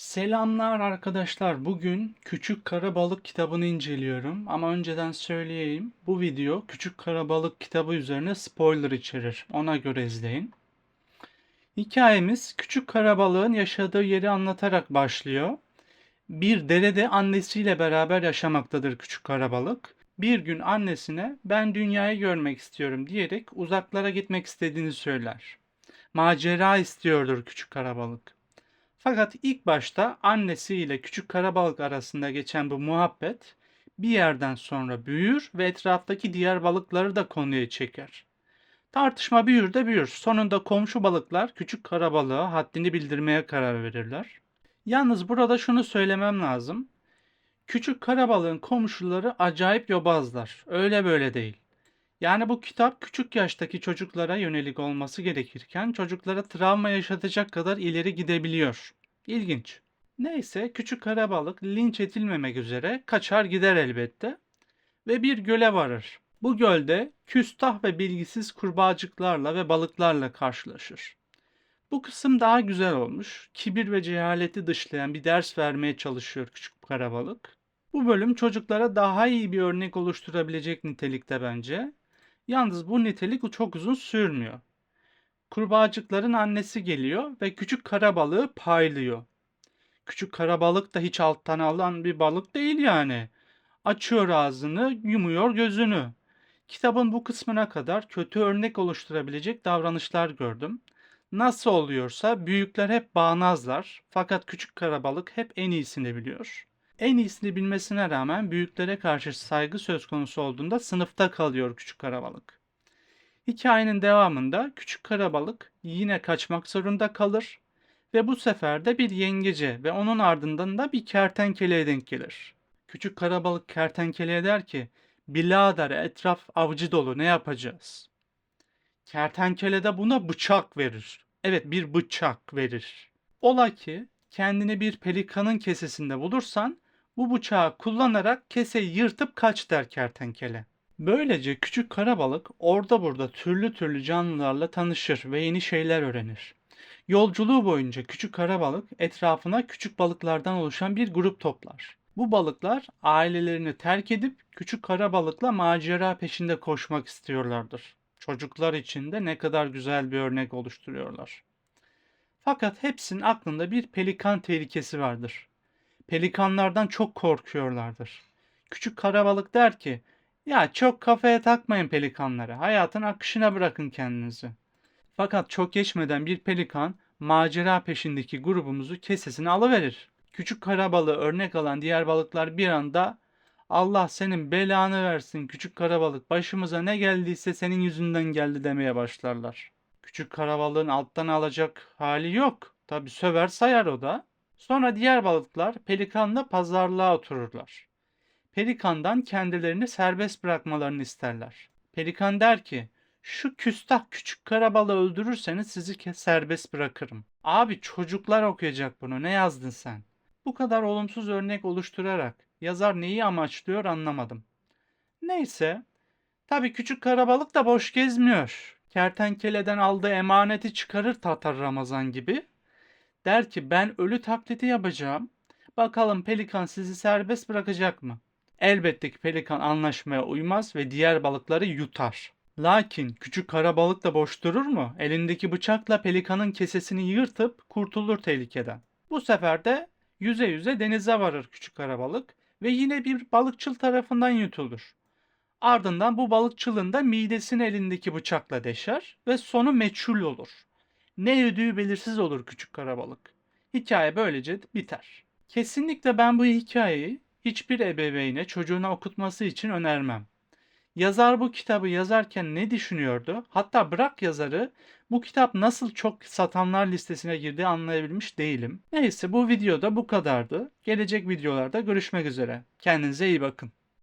Selamlar arkadaşlar. Bugün Küçük Karabalık kitabını inceliyorum. Ama önceden söyleyeyim. Bu video Küçük Karabalık kitabı üzerine spoiler içerir. Ona göre izleyin. Hikayemiz Küçük Karabalık'ın yaşadığı yeri anlatarak başlıyor. Bir derede annesiyle beraber yaşamaktadır Küçük Karabalık. Bir gün annesine ben dünyayı görmek istiyorum diyerek uzaklara gitmek istediğini söyler. Macera istiyordur Küçük Karabalık. Fakat ilk başta annesiyle küçük karabalık arasında geçen bu muhabbet bir yerden sonra büyür ve etraftaki diğer balıkları da konuya çeker. Tartışma büyür de büyür. Sonunda komşu balıklar küçük karabalığa haddini bildirmeye karar verirler. Yalnız burada şunu söylemem lazım. Küçük karabalığın komşuları acayip yobazlar. Öyle böyle değil. Yani bu kitap küçük yaştaki çocuklara yönelik olması gerekirken çocuklara travma yaşatacak kadar ileri gidebiliyor. İlginç. Neyse küçük karabalık linç edilmemek üzere kaçar gider elbette ve bir göle varır. Bu gölde küstah ve bilgisiz kurbağacıklarla ve balıklarla karşılaşır. Bu kısım daha güzel olmuş. Kibir ve cehaleti dışlayan bir ders vermeye çalışıyor küçük karabalık. Bu bölüm çocuklara daha iyi bir örnek oluşturabilecek nitelikte bence. Yalnız bu nitelik çok uzun sürmüyor. Kurbağacıkların annesi geliyor ve küçük karabalığı paylıyor. Küçük karabalık da hiç alttan alan bir balık değil yani. Açıyor ağzını, yumuyor gözünü. Kitabın bu kısmına kadar kötü örnek oluşturabilecek davranışlar gördüm. Nasıl oluyorsa büyükler hep bağnazlar fakat küçük karabalık hep en iyisini biliyor. En iyisini bilmesine rağmen büyüklere karşı saygı söz konusu olduğunda sınıfta kalıyor küçük karabalık. Hikayenin devamında küçük karabalık yine kaçmak zorunda kalır ve bu sefer de bir yengece ve onun ardından da bir kertenkeleye denk gelir. Küçük karabalık kertenkeleye der ki Bilader etraf avcı dolu ne yapacağız? Kertenkele de buna bıçak verir. Evet bir bıçak verir. Ola ki kendini bir pelikanın kesesinde bulursan bu bıçağı kullanarak keseyi yırtıp kaç der kertenkele. Böylece küçük karabalık orada burada türlü türlü canlılarla tanışır ve yeni şeyler öğrenir. Yolculuğu boyunca küçük karabalık etrafına küçük balıklardan oluşan bir grup toplar. Bu balıklar ailelerini terk edip küçük karabalıkla macera peşinde koşmak istiyorlardır. Çocuklar için de ne kadar güzel bir örnek oluşturuyorlar. Fakat hepsinin aklında bir pelikan tehlikesi vardır. Pelikanlardan çok korkuyorlardır. Küçük karabalık der ki, ya çok kafaya takmayın pelikanları, hayatın akışına bırakın kendinizi. Fakat çok geçmeden bir pelikan macera peşindeki grubumuzu kesesine alıverir. Küçük karabalığı örnek alan diğer balıklar bir anda Allah senin belanı versin küçük karabalık başımıza ne geldiyse senin yüzünden geldi demeye başlarlar. Küçük karabalığın alttan alacak hali yok. Tabi söver sayar o da. Sonra diğer balıklar pelikanla pazarlığa otururlar. Pelikandan kendilerini serbest bırakmalarını isterler. Pelikan der ki şu küstah küçük karabalı öldürürseniz sizi serbest bırakırım. Abi çocuklar okuyacak bunu ne yazdın sen? Bu kadar olumsuz örnek oluşturarak yazar neyi amaçlıyor anlamadım. Neyse. Tabi küçük karabalık da boş gezmiyor. Kertenkeleden aldığı emaneti çıkarır Tatar Ramazan gibi. Der ki ben ölü taklidi yapacağım. Bakalım pelikan sizi serbest bırakacak mı? Elbette ki pelikan anlaşmaya uymaz ve diğer balıkları yutar. Lakin küçük karabalık da boş durur mu? Elindeki bıçakla pelikanın kesesini yırtıp kurtulur tehlikeden. Bu sefer de yüze yüze denize varır küçük karabalık ve yine bir balıkçıl tarafından yutulur. Ardından bu balıkçılın da midesini elindeki bıçakla deşer ve sonu meçhul olur. Ne ödüğü belirsiz olur küçük karabalık. Hikaye böylece biter. Kesinlikle ben bu hikayeyi hiçbir ebeveyne çocuğuna okutması için önermem. Yazar bu kitabı yazarken ne düşünüyordu? Hatta bırak yazarı bu kitap nasıl çok satanlar listesine girdi anlayabilmiş değilim. Neyse bu videoda bu kadardı. Gelecek videolarda görüşmek üzere. Kendinize iyi bakın.